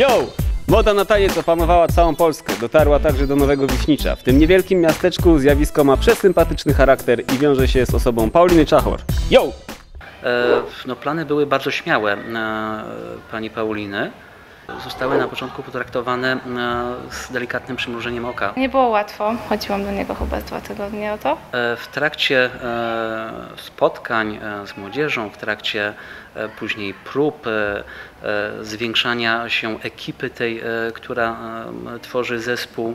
Yo! Moda na taniec opanowała całą Polskę, dotarła także do Nowego Wiśnicza. W tym niewielkim miasteczku zjawisko ma przesympatyczny charakter i wiąże się z osobą Pauliny Czachor. Yo! E, No, plany były bardzo śmiałe e, pani Pauliny. Zostały na początku potraktowane e, z delikatnym przymrużeniem oka. Nie było łatwo. Chodziłam do niego chyba z dwa tygodnie o to. E, W trakcie e, spotkań z młodzieżą, w trakcie później prób zwiększania się ekipy tej, która tworzy zespół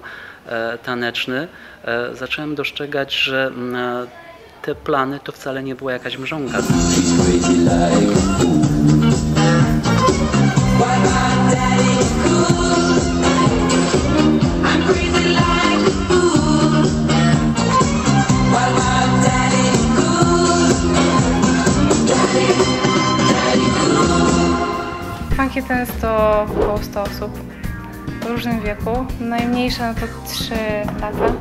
taneczny, zacząłem dostrzegać, że m, e, te plany to wcale nie była jakaś mrzonka. Funky Dance to około 100 osób w różnym wieku. Najmniejsze no to 3 lata,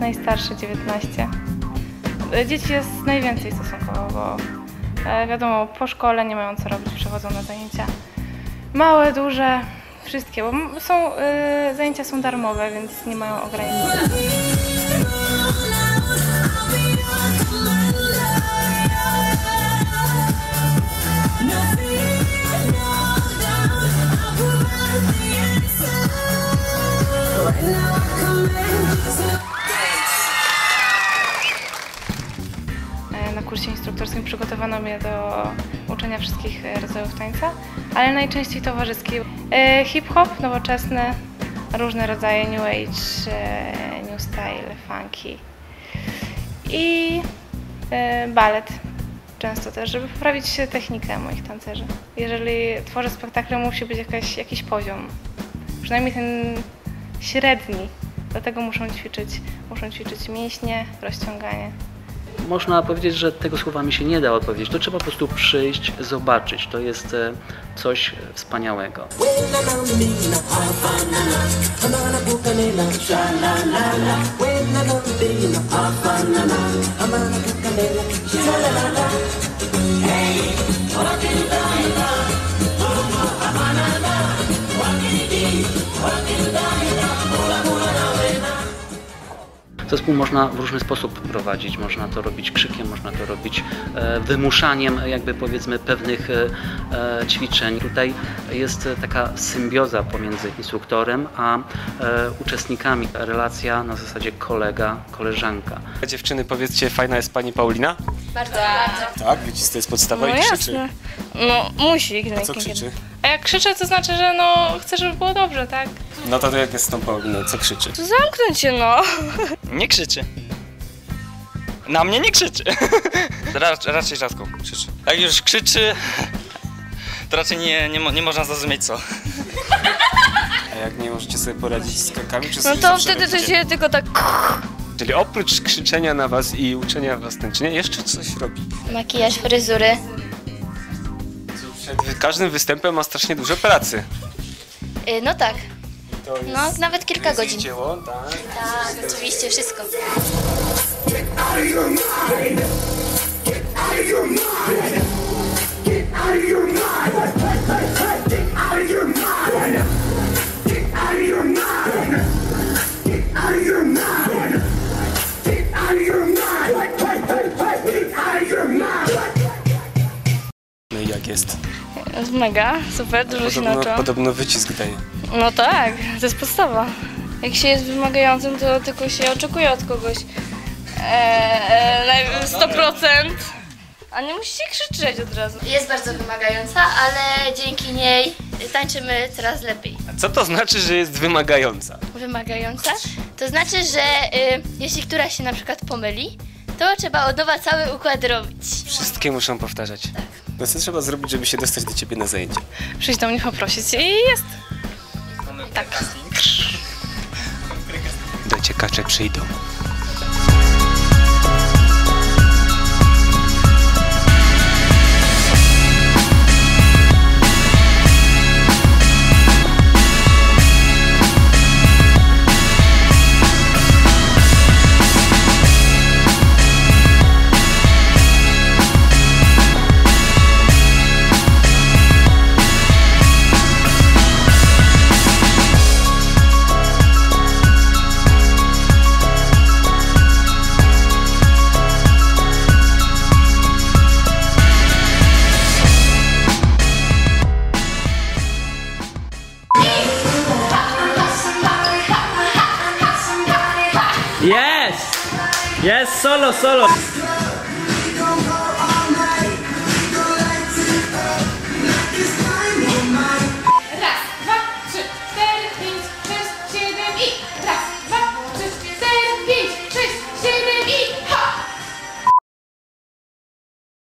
najstarsze 19. E, Dzieci jest najwięcej stosunkowo, bo e, wiadomo, po szkole nie mają co robić, przychodzą na zajęcia. Małe, duże, wszystkie, bo są, e, zajęcia są darmowe, więc nie mają ograniczeń. Przygotowano mnie do uczenia wszystkich e, rodzajów tańca, ale najczęściej towarzyski. E, Hip-hop nowoczesny, różne rodzaje new age, e, new style, funky i balet. Często też, żeby poprawić technikę moich tancerzy. Jeżeli tworzę spektakle, musi być jakaś, jakiś poziom. Przynajmniej ten średni. Dlatego muszą ćwiczyć, muszą ćwiczyć mięśnie, rozciąganie. Można powiedzieć, że tego słowami się nie da odpowiedzieć. To trzeba po prostu przyjść, zobaczyć. To jest e, coś wspaniałego. Zespół można w różny sposób prowadzić. Można to robić krzykiem, można to robić e, wymuszaniem jakby powiedzmy pewnych e, e, ćwiczeń. Tutaj jest taka symbioza pomiędzy instruktorem a e, uczestnikami. Relacja na zasadzie kolega, koleżanka. Dziewczyny, powiedzcie, fajna jest pani Paulina? Bardzo, bardzo. Tak, widzicie, to jest podstawa No i krzyczy. jasne. No musi. Co krzyczy? A jak krzyczę, to znaczy, że no chcę, żeby było dobrze, tak? No to, to jak jest z tą Pauliną, co krzyczy? To zamknąć się, no. Nie krzyczy. Na mnie nie krzyczy. Rac, raczej rzadko krzyczy. Jak już krzyczy, to raczej nie, nie, mo- nie można zrozumieć co. A jak nie możecie sobie poradzić z skokami, czy No to wtedy to się tylko tak... Czyli oprócz krzyczenia na was i uczenia was tańczenia, jeszcze coś robi. Makijaż, fryzury. Przed każdym występem ma strasznie dużo pracy. Y, No tak, To jest, no nawet kilka godzin. dzieło, tak. Tak, oczywiście, wszystko. No i jak jest? Mega, super, dużo się Podobno, nauczyłam. podobno wycisk daje. No tak, to jest podstawa. Jak się jest wymagającym, to tylko się oczekuje od kogoś eee, na 100%. A nie musicie krzyczeć od razu. Jest bardzo wymagająca, ale dzięki niej tańczymy coraz lepiej. A co to znaczy, że jest wymagająca? Wymagająca? To znaczy, że y, jeśli któraś się na przykład pomyli, to trzeba od nowa cały układ robić. Wszystkie muszą powtarzać. No co trzeba zrobić, żeby się dostać do ciebie na zajęcie? Przyjść do mnie poprosić i jest. Tak. Dociekacze przyjdą. Yes. Yes, solo, solo.